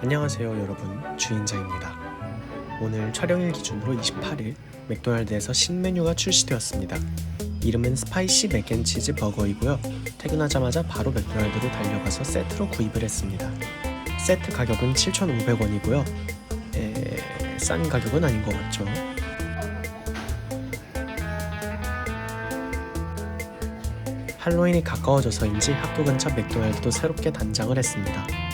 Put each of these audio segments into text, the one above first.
안녕하세요 여러분 주인장입니다. 오늘 촬영일 기준으로 28일 맥도날드에서 신메뉴가 출시되었습니다. 이름은 스파이시 맥앤치즈 버거이고요. 퇴근하자마자 바로 맥도날드로 달려가서 세트로 구입을 했습니다. 세트 가격은 7,500원이고요. 에... 싼 가격은 아닌 것 같죠? 할로윈이 가까워져서인지 학교 근처 맥도날드도 새롭게 단장을 했습니다.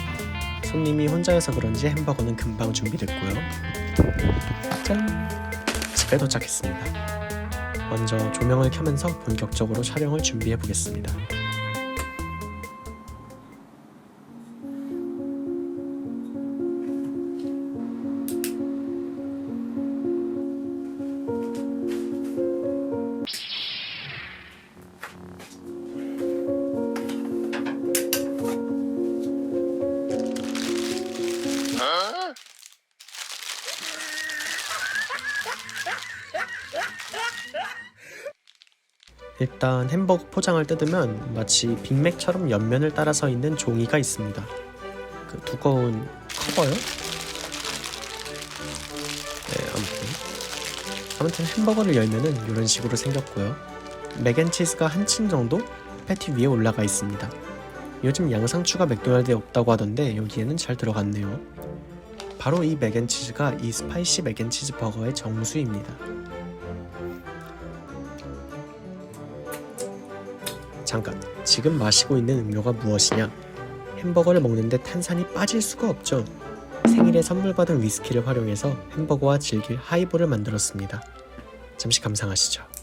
손님이 혼자여서 그런지 햄버거는 금방 준비됐고요. 짠! 집에 도착했습니다. 먼저 조명을 켜면서 본격적으로 촬영을 준비해 보겠습니다. 일단 햄버거 포장을 뜯으면 마치 빅맥처럼 옆면을 따라서 있는 종이가 있습니다. 그 두꺼운 커버요? 네, 아무튼 아무튼 햄버거를 열면은 이런 식으로 생겼고요. 맥앤치즈가 한 층 정도 패티 위에 올라가 있습니다. 요즘 양상추가 맥도날드에 없다고 하던데 여기에는 잘 들어갔네요. 바로 이 맥앤치즈가 이 스파이시 맥앤치즈 버거의 정수입니다. 잠깐, 지금 마시고 있는 음료가 무엇이냐? 햄버거를 먹는데 탄산이 빠질 수가 없죠. 생일에 선물 받은 위스키를 활용해서 햄버거와 즐길 하이볼을 만들었습니다. 잠시 감상하시죠.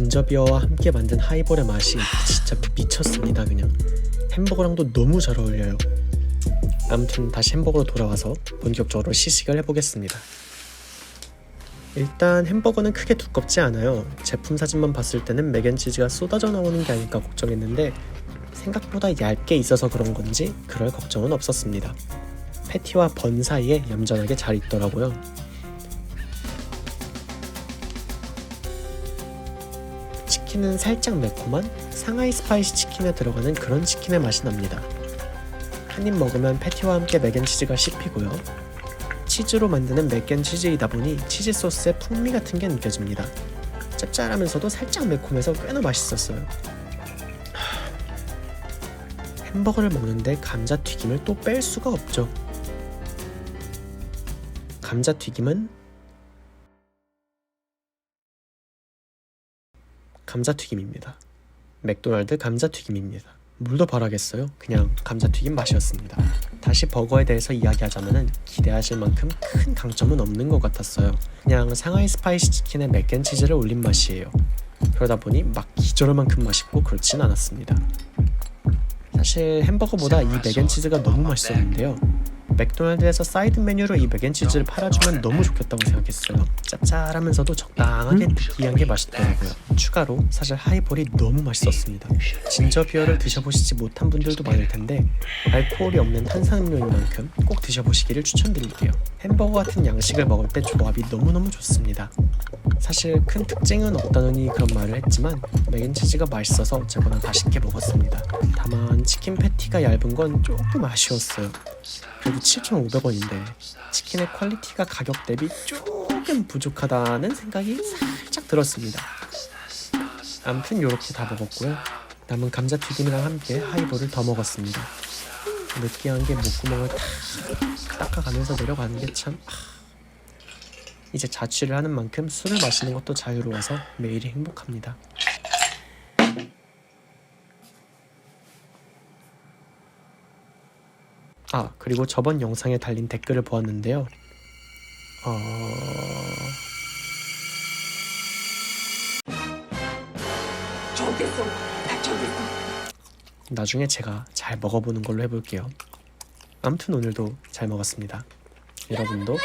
진저비어와 함께 만든 하이볼의 맛이 진짜 미쳤습니다 그냥. 햄버거랑도 너무 잘 어울려요. 아무튼 다시 햄버거로 돌아와서 본격적으로 시식을 해보겠습니다. 일단 햄버거는 크게 두껍지 않아요. 제품 사진만 봤을 때는 맥앤치즈가 쏟아져 나오는 게 아닐까 걱정했는데 생각보다 얇게 있어서 그런 건지 그럴 걱정은 없었습니다. 패티와 번 사이에 얌전하게 잘 있더라고요 치킨은 살짝 매콤한 상하이 스파이시 치킨에 들어가는 그런 치킨의 맛이 납니다. 한 입 먹으면 패티와 함께 맥앤치즈가 씹히고요. 치즈로 만드는 맥앤치즈이다 보니 치즈 소스의 풍미 같은 게 느껴집니다. 짭짤하면서도 살짝 매콤해서 꽤나 맛있었어요. 하... 햄버거를 먹는데 감자튀김을 또 뺄 수가 없죠. 감자튀김은 감자튀김입니다. 맥도날드 감자튀김입니다. 물도 바라겠어요. 그냥 감자튀김 맛이었습니다. 다시 버거에 대해서 이야기하자면은 기대하실 만큼 큰 강점은 없는 것 같았어요. 그냥 상하이 스파이시 치킨에 맥앤치즈를 올린 맛이에요. 그러다 보니 막 기절할 만큼 맛있고 그렇진 않았습니다. 사실 햄버거보다 이 맥앤치즈가 너무 맛있었는데요. 맥도날드에서 사이드 메뉴로 이 맥앤치즈를 팔아주면 너무 좋겠다고 생각했어요. 짭짤하면서도 적당하게 느끼한 게 맛있더라고요. 추가로 사실 하이볼이 너무 맛있었습니다. 진저 비어를 드셔보시지 못한 분들도 많을 텐데 알코올이 없는 탄산음료인 만큼 꼭 드셔보시기를 추천드릴게요. 햄버거 같은 양식을 먹을 때 조합이 너무너무 좋습니다. 사실 큰 특징은 없다느니 그런 말을 했지만 맥앤치즈가 맛있어서 어쨌거나 맛있게 먹었습니다. 다만 치킨 패티가 얇은 건 조금 아쉬웠어요. 그리고 7,500원인데 치킨의 퀄리티가 가격 대비 조금 부족하다는 생각이 살짝 들었습니다. 암튼 이렇게 다 먹었고요. 남은 감자튀김이랑 함께 하이볼을 더 먹었습니다. 느끼한 게 목구멍을 탁 닦아가면서 내려가는 게 참... 이제 자취를 하는 만큼 술을 마시는 것도 자유로워서 매일이 행복합니다. 아, 그리고 저번 영상에 달린 댓글을 보았는데요. 어... 좋겠어. 다 좋겠어. 나중에 제가 잘 먹어보는 걸로 해볼게요. 아무튼 오늘도 잘 먹었습니다. 여러분도